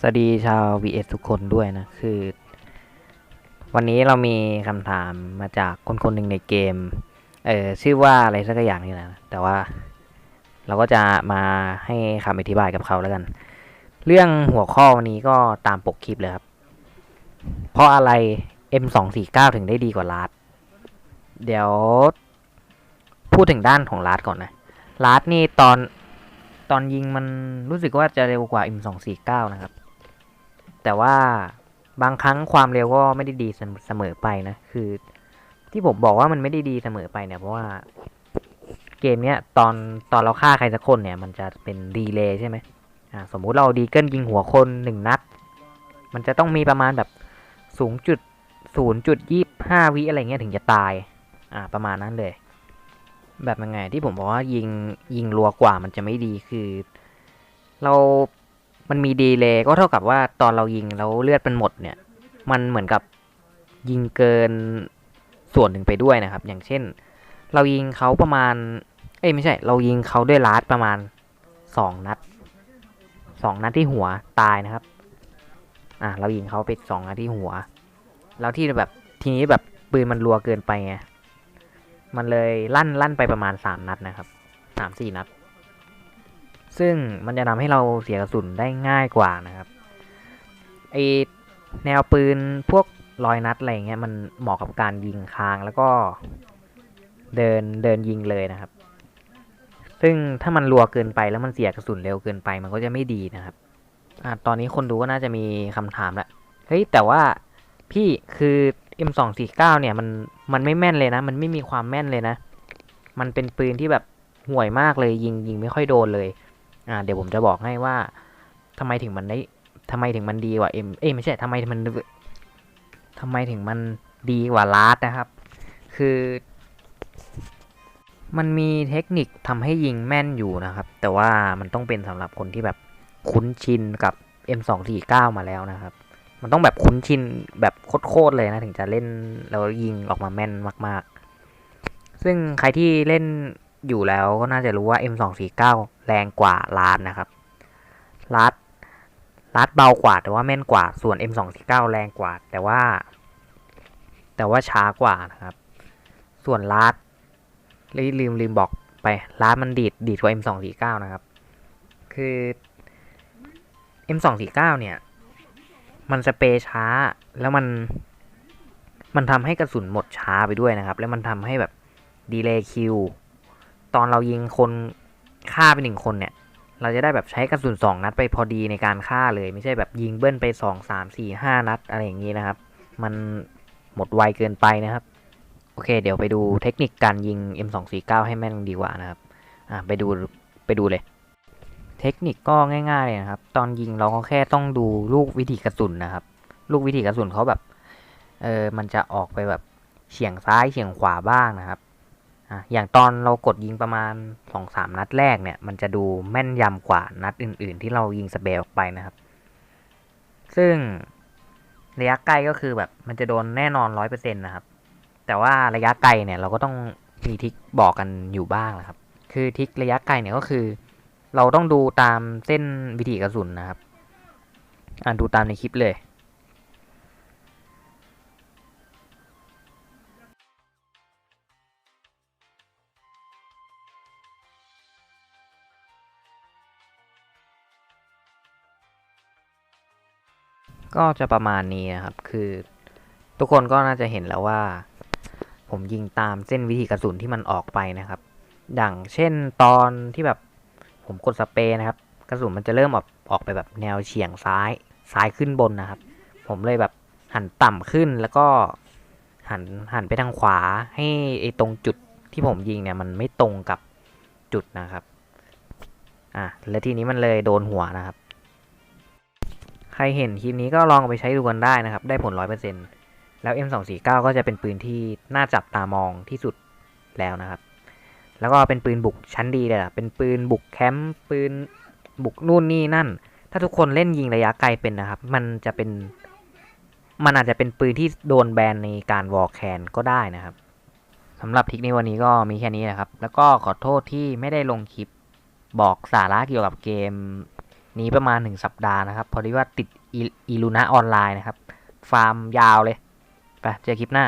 สวัสดีชาว VS ทุกคนด้วยนะ คือ วันนี้เรามีคำถามมาจากคนคนหนึ่งในเกม เออชื่อว่าอะไรสักอย่างนี่นะแต่ว่า เราก็จะมาให้คำอธิบายกับเขาแล้วกัน เรื่องหัวข้อวันนี้ก็ตามปกคลิปเลยครับ เพราะอะไร M249 ถึงได้ดีกว่าลาดเดี๋ยว พูดถึงด้านของลาดก่อนนะลาดนี่ตอนตอนยิงมันรู้สึกว่าจะเร็วกว่า M249 นะครับ แต่ว่าบางครั้งความเร็วก็ไม่ได้ดีเสมอไปนะ คือ ที่ผมบอกว่ามันไม่ได้ดีเสมอไปเนี่ยเพราะว่าเกมเนี้ยตอนตอนเราฆ่าใครสักคนเนี่ย มันจะเป็นดีเลย์ใช่ไหมอ่าสมมุติเราดีเกิลยิงหัวคนหนึ่งนัด มันจะต้องมีประมาณแบบสูงจุดศูนย์จุดยี่ห้าวิอะไรเงี้ยถึงจะตายอ่าประมาณนั้นเลย แบบยังไงที่ผมบอกว่ายิงยิงรัวกว่ามันจะไม่ดีคือ เรา มันมีดีเลย์ก็เท่ากับว่าตอนเรายิงแล้วเลือดมันหมดเนี่ย มันเหมือนกับยิงเกินส่วนหนึ่งไปด้วยนะครับ อย่างเช่น เรายิงเขาประมาณ เอ้ยไม่ใช่ เรายิงเขาด้วยลาดประมาณสองนัดสองนัดที่หัวตายนะครับ อะเรายิงเขาไปสองนัดที่หัว แล้วที่แบบทีนี้แบบปืนมันรัวเกินไปไง มันเลยลั่นลั่นไปประมาณสามนัดนะครับสามสี่นัด ซึ่งมันจะทำให้เราเสียกระสุนได้ง่ายกว่านะครับไอแนวปืนพวกรอยนัดอะไรเงี้ยมันเหมาะกับการยิงค้างแล้วก็เดินเดินยิงเลยนะครับ ซึ่งถ้ามันรัวเกินไปแล้วมันเสียกระสุนเร็วเกินไปมันก็จะไม่ดีนะครับอ่าตอนนี้คนดูก็น่าจะมีคำถามละเฮ้ยแต่ว่าพี่คือ M249 เนี่ยมันมันไม่แม่นเลยนะ มันไม่มีความแม่นเลยนะ มันเป็นปืนที่แบบห่วยมากเลยยิงยิงไม่ค่อยโดนเลย อ่าเดี๋ยวผมจะบอกให้ว่าทำไมถึงมันได้ทำไมถึงมันดีกว่าเอ็มเอ้ไม่ใช่ทำไมมันทำไมถึงมันดีกว่าลาดนะครับ คือ มันมีเทคนิคทำให้ยิงแม่นอยู่นะครับ แต่ว่ามันต้องเป็นสำหรับคนที่แบบคุ้นชินกับ M249 มาแล้วนะครับ มันต้องแบบคุ้นชินแบบโคตรเลยนะถึงจะเล่นแล้วยิงออกมาแม่นมาก ๆ ซึ่งใครที่เล่นอยู่แล้วก็น่าจะรู้ว่า M249 แรงกว่าลาดนะครับลาดลาดเบากว่า แต่ว่าแม่นกว่าส่วน M249 แรงกว่า แต่ว่า แต่ว่าช้ากว่านะครับ ส่วนลาดลืมลืมลมบอกไปลาดมันดีดดีดกว่า M249 นะครับ คือ M249 เนี่ย มันสเปรช้าแล้วมันมันทำให้กระสุนหมดช้าไปด้วยนะครับ แล้วมันทำให้แบบดีเลย์คิว ตอนเรายิงคน ฆ่าไปหนึ่งคนเนี่ย เราจะได้แบบใช้กระสุนสองนัดไปพอดีในการฆ่าเลยไม่ใช่แบบยิงเบิ้ลไปสองสามสี่ห้านัดอะไรอย่างนี้นะครับ มันหมดไวเกินไปนะครับ โอเค เดี๋ยวไปดูเทคนิคการยิง M249 ให้แม่นดีกว่านะครับอะไปดูไปดูเลยเทคนิคก็ง่ายๆเลยนะครับ ตอนยิงเราก็แค่ต้องดูลูกวิถีกระสุนนะครับ ลูกวิถีกระสุนเขาแบบ เออมันจะออกไปแบบเฉียงซ้ายเฉียงขวาบ้างนะครับ อะอย่างตอนเรากดยิงประมาณสองสามนัดแรกเนี่ย มันจะดูแม่นยำกว่านัดอื่น ๆ ที่เรายิงสเปรย์ออกไปนะครับ ซึ่งระยะใกล้ก็คือแบบมันจะโดนแน่นอนร้อยเปอร์เซ็นต์นะครับ แต่ว่าระยะไกลเนี่ยเราก็ต้องมีทิกบอกกันอยู่บ้างนะครับ คือทิกระยะไกลเนี่ยก็คือ เราต้องดูตามเส้นวิถีกระสุนนะครับ อ่านดูตามในคลิปเลย ก็จะประมาณนี้นะครับ คือทุกคนก็น่าจะเห็นแล้วว่า ผมยิงตามเส้นวิถีกระสุนที่มันออกไปนะครับอย่างเช่นตอนที่แบบผมกดสเปรย์นะครับ กระสุนมันจะเริ่มออกออกไปแบบแนวเฉียงซ้ายซ้ายขึ้นบนนะครับ ผมเลยแบบหันต่ำขึ้นแล้วก็หันหันไปทางขวาให้ไอ้ตรงจุดที่ผมยิงเนี่ยมันไม่ตรงกับจุดนะครับ อะ แล้วทีนี้มันเลยโดนหัวนะครับ ใครเห็นคลิปนี้ก็ลองไปใช้ดูกันได้นะครับ ได้ผล100%แล้ว M249 ก็จะเป็นปืนที่น่าจับตามองที่สุดแล้วนะครับ แล้วก็เป็นปืนบุกชั้นดีเลยล่ะ เป็นปืนบุกแคมป์ ปืนบุกนู่นนี่นั่น ถ้าทุกคนเล่นยิงระยะไกลเป็นนะครับ มันจะเป็น มันอาจจะเป็นปืนที่โดนแบนในการวอลแคนก็ได้นะครับสำหรับทิกในวันนี้ก็มีแค่นี้นะครับ แล้วก็ขอโทษที่ไม่ได้ลงคลิปบอกสาระเกี่ยวกับเกม นี้ประมาณหนึ่งสัปดาห์นะครับ พอดีว่าติดอีลูนาออนไลน์นะครับ ฟาร์มยาวเลย ไปเจอคลิปหน้า